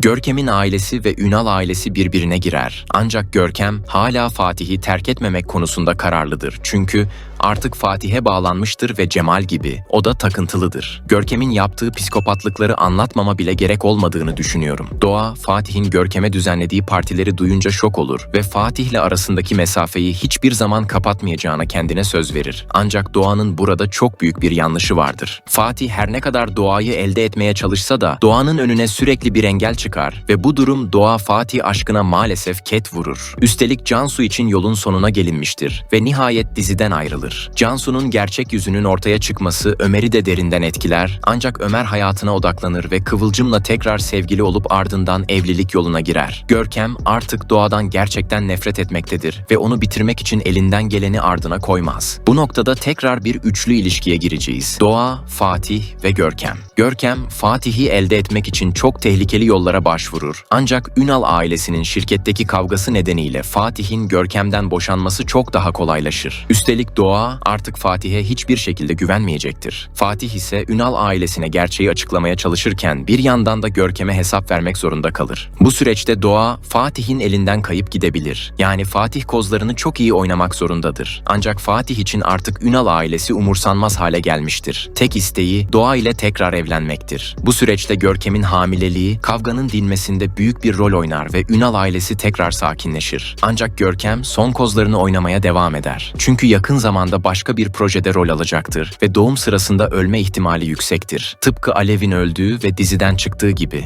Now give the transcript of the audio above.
Görkem'in ailesi ve Ünal ailesi birbirine girer. Ancak Görkem hala Fatih'i terk etmemek konusunda kararlıdır. Çünkü artık Fatih'e bağlanmıştır ve Cemal gibi o da takıntılıdır. Görkem'in yaptığı psikopatlıkları anlatmama bile gerek olmadığını düşünüyorum. Doğa, Fatih'in Görkem'e düzenlediği partileri duyunca şok olur ve Fatih'le arasındaki mesafeyi hiçbir zaman kapatmayacağına kendine söz verir. Ancak Doğan'ın burada çok büyük bir yanlışı vardır. Fatih her ne kadar Doğa'yı elde etmeye çalışsa da Doğan'ın önüne sürekli bir engel çıkar ve bu durum Doğa Fatih aşkına maalesef ket vurur. Üstelik Cansu için yolun sonuna gelinmiştir ve nihayet diziden ayrılır. Cansu'nun gerçek yüzünün ortaya çıkması Ömer'i de derinden etkiler ancak Ömer hayatına odaklanır ve Kıvılcım'la tekrar sevgili olup ardından evlilik yoluna girer. Görkem artık Doğa'dan gerçekten nefret etmektedir ve onu bitirmek için elinden geleni ardına koymaz. Bu noktada tekrar bir üçlü ilişkiye gireceğiz. Doğa, Fatih ve Görkem. Görkem, Fatih'i elde etmek için çok tehlikeli yollara başvurur. Ancak Ünal ailesinin şirketteki kavgası nedeniyle Fatih'in Görkem'den boşanması çok daha kolaylaşır. Üstelik Doğa artık Fatih'e hiçbir şekilde güvenmeyecektir. Fatih ise Ünal ailesine gerçeği açıklamaya çalışırken bir yandan da Görkem'e hesap vermek zorunda kalır. Bu süreçte Doğa, Fatih'in elinden kayıp gidebilir. Yani Fatih kozlarını çok iyi oynamak zorundadır. Ancak Fatih için artık Ünal ailesi umursanmaz hale gelmiştir. Tek isteği Doğa ile tekrar evlenmektir. Bu süreçte Görkem'in hamileliği kavganın dinmesinde büyük bir rol oynar ve Ünal ailesi tekrar sakinleşir. Ancak Görkem son kozlarını oynamaya devam eder. Çünkü yakın zamanda başka bir projede rol alacaktır ve doğum sırasında ölme ihtimali yüksektir. Tıpkı Alev'in öldüğü ve diziden çıktığı gibi.